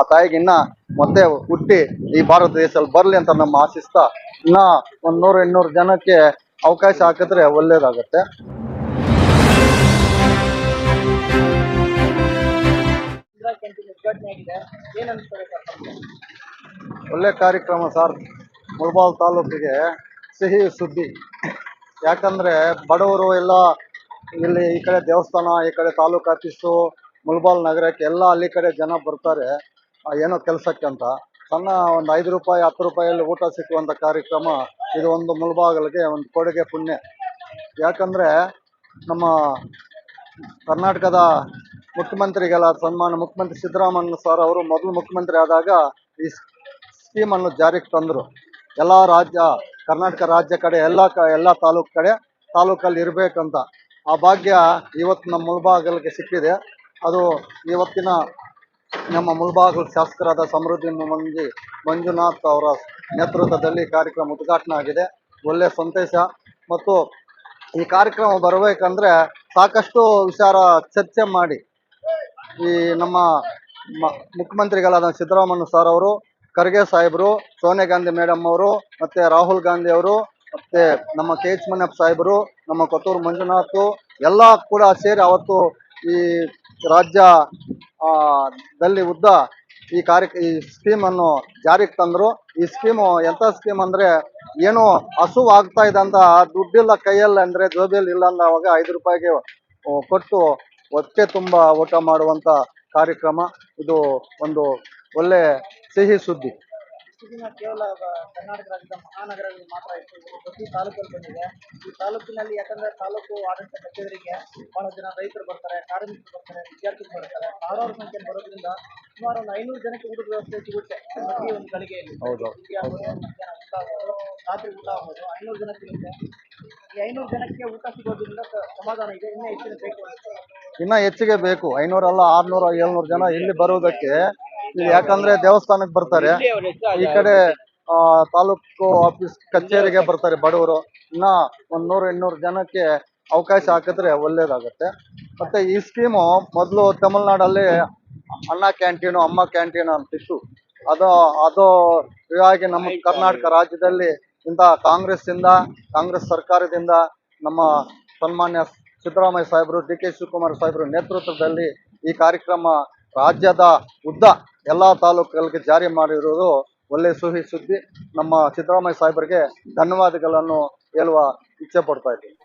ಆ ತಾಯಿಗೆ ಇನ್ನ ಮತ್ತೆ ಹುಟ್ಟಿ ಈ ಭಾರತ ದೇಶದಲ್ಲಿ ಬರ್ಲಿ ಅಂತ ನಮ್ಮ ಆಶಿಸ್ತಾ ಇನ್ನ ಒಂದ್ ನೂರು, ಇನ್ನೂರು ಜನಕ್ಕೆ ಅವಕಾಶ ಹಾಕಿದ್ರೆ ಒಳ್ಳೇದಾಗತ್ತೆ. ಒಳ್ಳೆ ಕಾರ್ಯಕ್ರಮ ಸರ್. ಮುಳಬಾಲ್ ತಾಲೂಕಿಗೆ ಸಿಹಿ ಸುದ್ದಿ. ಯಾಕಂದ್ರೆ ಬಡವರು ಎಲ್ಲ ಇಲ್ಲಿ ಈ ಕಡೆ ದೇವಸ್ಥಾನ, ಈ ಕಡೆ ತಾಲೂಕು ಆಫೀಸು, ಮುಳಬಾಲ್ ನಗರಕ್ಕೆ ಎಲ್ಲ ಅಲ್ಲಿ ಕಡೆ ಜನ ಬರ್ತಾರೆ. ಏನೋ ಕೆಲಸಕ್ಕೆ ಅಂತ. ಸಣ್ಣ ಒಂದು ಐದು ರೂಪಾಯಿ, ಹತ್ತು ರೂಪಾಯಲ್ಲಿ ಊಟ ಸಿಕ್ಕುವಂಥ ಕಾರ್ಯಕ್ರಮ, ಇದು ಒಂದು ಮುಳಬಾಗಲಿಗೆ ಒಂದು ಕೊಡುಗೆ ಪುಣ್ಯ. ಯಾಕಂದ್ರೆ ನಮ್ಮ ಕರ್ನಾಟಕದ ಮುಖ್ಯಮಂತ್ರಿಗೆಲ್ಲ ಸನ್ಮಾನ, ಮುಖ್ಯಮಂತ್ರಿ ಸಿದ್ದರಾಮಯ್ಯ ಸರ್ ಅವರು ಮೊದಲು ಮುಖ್ಯಮಂತ್ರಿ ಆದಾಗ ಈ ಸ್ಕೀಮನ್ನು ಜಾರಿಗೆ ತಂದರು. ಎಲ್ಲ ರಾಜ್ಯ, ಕರ್ನಾಟಕ ರಾಜ್ಯ ಕಡೆ, ಎಲ್ಲ ಕ, ಎಲ್ಲ ತಾಲೂಕು ಕಡೆ, ತಾಲೂಕಲ್ಲಿ ಇರಬೇಕಂತ. ಆ ಭಾಗ್ಯ ಇವತ್ತು ನಮ್ಮ ಮುಳಬಾಗಲಿಗೆ ಸಿಕ್ಕಿದೆ. ಅದು ಇವತ್ತಿನ ನಮ್ಮ ಮುಳಬಾಗಲ ಶಾಸಕರಾದ ಸಮೃದ್ಧಿ ಮಂಜಿ ಮಂಜುನಾಥ್ ಅವರ ನೇತೃತ್ವದಲ್ಲಿ ಕಾರ್ಯಕ್ರಮ ಉದ್ಘಾಟನೆ ಆಗಿದೆ. ಒಳ್ಳೆಯ ಸಂತೋಷ. ಮತ್ತು ಈ ಕಾರ್ಯಕ್ರಮ ಬರಬೇಕಂದ್ರೆ ಸಾಕಷ್ಟು ವಿಚಾರ ಚರ್ಚೆ ಮಾಡಿ ಈ ನಮ್ಮ ಮುಖ್ಯಮಂತ್ರಿಗಳಾದ ಸಿದ್ದರಾಮಯ್ಯ ಸರ್ ಅವರು, ಖರ್ಗೆ ಸಾಹೇಬರು, ಸೋನಿಯಾ ಗಾಂಧಿ ಮೇಡಮ್ ಅವರು, ಮತ್ತೆ ರಾಹುಲ್ ಗಾಂಧಿ ಅವರು, ಮತ್ತೆ ನಮ್ಮ ಕೆ ಎಚ್ ಮನಪ್ಪ ಸಾಹೇಬರು, ನಮ್ಮ ಕೊತ್ತೂರು ಮಂಜುನಾಥ್, ಎಲ್ಲ ಕೂಡ ಸೇರಿ ಅವತ್ತು ಈ ರಾಜ್ಯ ದಲ್ಲಿ ಉದ್ದ ಈ ಕಾರ್ಯ, ಈ ಸ್ಕೀಮ್ ಅನ್ನು ಜಾರಿಗೆ ತಂದರು. ಈ ಸ್ಕೀಮು ಎಂತ ಸ್ಕೀಮ್ ಅಂದ್ರೆ ಏನು ಇದೆ ಅಂತ ದುಡ್ಡಿಲ್ಲ ಕೈಯಲ್ಲಿ ಅಂದ್ರೆ ಜೋಬಿಯಲ್ಲಿ ಇಲ್ಲ ಅಂದವಾಗ ಐದು ರೂಪಾಯಿಗೆ ಕೊಟ್ಟು ಹೊಟ್ಟೆ ತುಂಬ ಊಟ ಮಾಡುವಂತ ಕಾರ್ಯಕ್ರಮ. ಇದು ಒಂದು ಒಳ್ಳೆ ಸಿಹಿ ಸುದ್ದಿ. ದಿನ ಕೇವಲ ಕರ್ನಾಟಕ ರಾಜ್ಯದ ಮಹಾನಗರಗಳಲ್ಲಿ ಮಾತ್ರ ಇತ್ತು. ಪ್ರತಿ ತಾಲೂಕಲ್ಲಿ ಬಂದಿದೆ. ಈ ತಾಲೂಕಿನಲ್ಲಿ ಯಾಕಂದ್ರೆ ತಾಲೂಕು ಆಡಳಿತ ಕಚೇರಿಗೆ ಬಹಳ ಜನ ರೈತರು ಬರ್ತಾರೆ ಕಾರ್ಮಿಕರು ಬರ್ತಾರೆ ವಿದ್ಯಾರ್ಥಿಗಳು ಬರ್ತಾರೆ. ಸಾವಿರಾರು ಸಂಖ್ಯೆ ಬರೋದ್ರಿಂದ ಸುಮಾರು ಒಂದು ಐನೂರು ಜನಕ್ಕೆ ಊಟದ ವ್ಯವಸ್ಥೆ ಸಿಗುತ್ತೆ ಪ್ರತಿ ಒಂದು ಗಳಿಗೆಯಲ್ಲಿ. ಮಧ್ಯಾಹ್ನ ಊಟ ರಾತ್ರಿ ಊಟ ಆಗ್ಬೋದು ಐನೂರು ಜನ ಸಿಗುತ್ತೆ. ಈ ಐನೂರು ಜನಕ್ಕೆ ಊಟ ಸಿಗೋದ್ರಿಂದ ಸಮಾಧಾನ ಇದೆ ಇನ್ನೂ ಹೆಚ್ಚಿನ ಬೇಕು ಇನ್ನೂ ಹೆಚ್ಚಿಗೆ ಬೇಕು. ಐನೂರಲ್ಲ ಆರ್ನೂರ ಏಳ್ನೂರು ಜನ ಇಲ್ಲಿ ಬರೋದಕ್ಕೆ ಯಾಕಂದ್ರೆ ದೇವಸ್ಥಾನಕ್ಕೆ ಬರ್ತಾರೆ. ಈ ಕಡೆ ಆ, ತಾಲೂಕು ಆಫೀಸ್ ಕಚೇರಿಗೆ ಬರ್ತಾರೆ ಬಡವರು. ಇನ್ನ ಒಂದ್ ನೂರು ಇನ್ನೂರು ಜನಕ್ಕೆ ಅವಕಾಶ ಹಾಕಿದ್ರೆ ಒಳ್ಳೇದಾಗತ್ತೆ. ಮತ್ತೆ ಈ ಸ್ಕೀಮು ಮೊದಲು ತಮಿಳ್ನಾಡಲ್ಲಿ ಅಣ್ಣ ಕ್ಯಾಂಟೀನು ಅಮ್ಮ ಕ್ಯಾಂಟೀನ್ ಅಂತಿತ್ತು ಅದು ಅದು ಇವಾಗಿ ನಮ್ಮ ಕರ್ನಾಟಕ ರಾಜ್ಯದಲ್ಲಿ ಇಂತಹ ಕಾಂಗ್ರೆಸ್ ಇಂದ ಕಾಂಗ್ರೆಸ್ ಸರ್ಕಾರದಿಂದ ನಮ್ಮ ಸನ್ಮಾನ್ಯ ಸಿದ್ದರಾಮಯ್ಯ ಸಾಹೇಬರು ಡಿ ಕೆ ಶಿವಕುಮಾರ್ ಸಾಹೇಬರು ನೇತೃತ್ವದಲ್ಲಿ ಈ ಕಾರ್ಯಕ್ರಮ ರಾಜ್ಯದ ಉದ್ದ ಎಲ್ಲ ತಾಲೂಕುಗಳಿಗೆ ಜಾರಿ ಮಾಡಿರುವುದು ಒಳ್ಳೆ ಸುಹಿ ಸುದ್ದಿ. ನಮ್ಮ ಸಿದ್ದರಾಮಯ್ಯ ಸಾಹೇಬರಿಗೆ ಧನ್ಯವಾದಗಳನ್ನು ಹೇಳುವ ಇಚ್ಛೆ ಪಡ್ತಾ ಇದ್ದೀನಿ.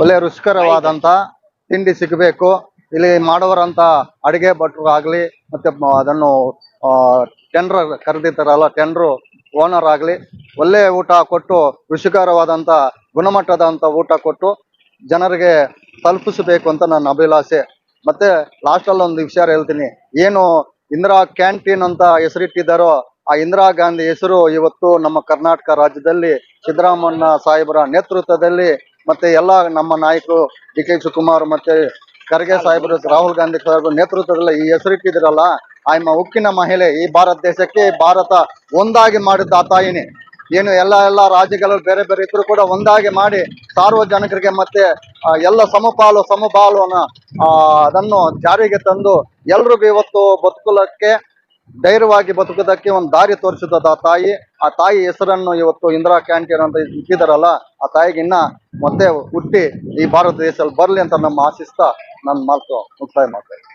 ಒಳ್ಳೆ ರುಚಿಕರವಾದಂಥ ತಿಂಡಿ ಸಿಗಬೇಕು. ಇಲ್ಲಿ ಮಾಡೋರಂಥ ಅಡಿಗೆ ಭಟ್ರು ಆಗಲಿ, ಮತ್ತೆ ಅದನ್ನು ಟೆಂಡ್ರ್ ಕರೆದಿದ್ದಾರಲ್ಲ ಟೆಂಡ್ರು ಓನರ್ ಆಗಲಿ, ಒಳ್ಳೆ ಊಟ ಕೊಟ್ಟು ರುಚಿಕರವಾದಂಥ ಗುಣಮಟ್ಟದಂಥ ಊಟ ಕೊಟ್ಟು ಜನರಿಗೆ ತಲುಪಿಸಬೇಕು ಅಂತ ನನ್ನ ಅಭಿಲಾಷೆ. ಮತ್ತೆ ಲಾಸ್ಟ್ ಅಲ್ಲಿ ಒಂದು ವಿಚಾರ ಹೇಳ್ತೀನಿ. ಏನು ಇಂದಿರಾ ಕ್ಯಾಂಟೀನ್ ಅಂತ ಹೆಸರಿಟ್ಟಿದ್ದಾರೋ, ಆ ಇಂದಿರಾ ಗಾಂಧಿ ಹೆಸರು ಇವತ್ತು ನಮ್ಮ ಕರ್ನಾಟಕ ರಾಜ್ಯದಲ್ಲಿ ಸಿದ್ದರಾಮಣ್ಣ ಸಾಹೇಬರ ನೇತೃತ್ವದಲ್ಲಿ ಮತ್ತೆ ಎಲ್ಲ ನಮ್ಮ ನಾಯಕರು ಡಿ ಕೆ ಶಿವಕುಮಾರ್ ಮತ್ತೆ ಖರ್ಗೆ ಸಾಹೇಬರು, ರಾಹುಲ್ ಗಾಂಧಿ ಸಾಹೇಬರ ನೇತೃತ್ವದಲ್ಲಿ ಈ ಹೆಸರಿಟ್ಟಿದ್ರಲ್ಲ ಆಯ್ಮ ಉಕ್ಕಿನ ಮಹಿಳೆ ಈ ಭಾರತ ದೇಶಕ್ಕೆ ಭಾರತ ಒಂದಾಗಿ ಮಾಡಿದ್ದ ಆ ತಾಯಿನೇ. ಏನು ಎಲ್ಲ ಎಲ್ಲ ರಾಜ್ಯಗಳು ಬೇರೆ ಬೇರೆ ಇದ್ರು ಕೂಡ ಒಂದಾಗಿ ಮಾಡಿ ಸಾರ್ವಜನಿಕರಿಗೆ ಮತ್ತೆ ಎಲ್ಲ ಸಮಪಾಲು ಆ, ಅದನ್ನು ಜಾರಿಗೆ ತಂದು ಎಲ್ರಿಗೂ ಇವತ್ತು ಬದುಕಲಕ್ಕೆ ಧೈರ್ಯವಾಗಿ ಬದುಕೋದಕ್ಕೆ ಒಂದು ದಾರಿ ತೋರಿಸಿದ ಆ ತಾಯಿ. ಆ ತಾಯಿ ಹೆಸರನ್ನು ಇವತ್ತು ಇಂದಿರಾ ಕ್ಯಾಂಟೀನ್ ಅಂತ ಇಟ್ಟಿದಾರಲ್ಲ ಆ ತಾಯಿಗೆ ಇನ್ನ ಮತ್ತೆ ಹುಟ್ಟಿ ಈ ಭಾರತ ದೇಶದಲ್ಲಿ ಬರಲಿ ಅಂತ ನಮ್ಮ ಆಶಿಸ್ತಾ ನನ್ನ ಮಾತು ಮುಕ್ತಾಯ ಮಾಡ್ತಾ ಇದ್ದೀನಿ